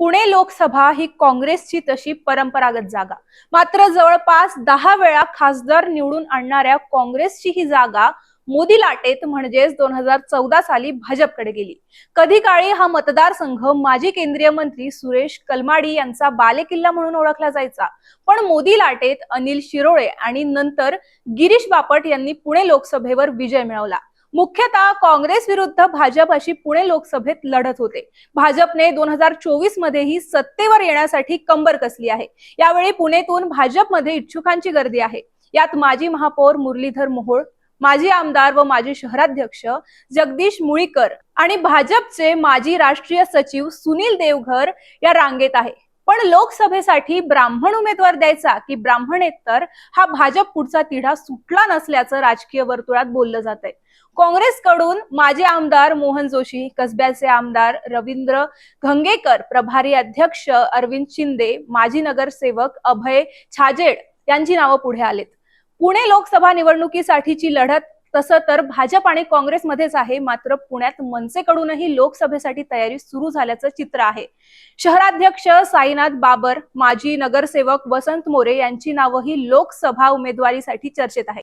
पुणे लोकसभा ही काँग्रेसची तशी परंपरागत जागा. मात्र जवळपास दहा वेळा खासदार निवडून आणणाऱ्या काँग्रेसची ही जागा मोदी लाटेत म्हणजेच दोन हजार चौदा साली भाजपकडे गेली. कधी काळी हा मतदारसंघ माजी केंद्रीय मंत्री सुरेश कलमाडी यांचा बालेकिल्ला म्हणून ओळखला जायचा. पण मोदी लाटेत अनिल शिरोळे आणि नंतर गिरीश बापट यांनी पुणे लोकसभेवर विजय मिळवला. मुख्यतः काँग्रेस विरुद्ध भाजप अशी पुणे लोकसभेत लढत होते. भाजपने दोन हजार चोवीस मध्येही सत्तेवर येण्यासाठी कंबर कसली आहे? यावेळी पुणेतून भाजपमध्ये इच्छुकांची गर्दी आहे. यात माजी महापौर मुरलीधर मोहोळ माजी आमदार व माजी शहराध्यक्ष जगदीश मुळीकर आणि भाजपचे माजी राष्ट्रीय सचिव सुनील देवघर या रांगेत आहे. पण लोकसभेसाठी ब्राह्मण उमेदवार द्यायचा की ब्राह्मणेतर हा भाजप पुढचा तिढा सुटला नसल्याचं राजकीय वर्तुळात बोललं जात आहे काँग्रेसकडून माजी आमदार मोहन जोशी कसब्याचे आमदार रवींद्र घंगेकर प्रभारी अध्यक्ष अरविंद शिंदे माजी नगरसेवक अभय छाजेड यांची नावं पुढे आलेत. पुणे लोकसभा निवडणुकीसाठीची लढत तसं तर भाजप आणि काँग्रेसमध्येच आहे मात्र पुण्यात मनसेकडूनही लोकसभेसाठी तयारी सुरू झाल्याचं चित्र आहे. शहराध्यक्ष साईनाथ बाबर माजी नगरसेवक वसंत मोरे यांची नावंही लोकसभा उमेदवारीसाठी चर्चेत आहे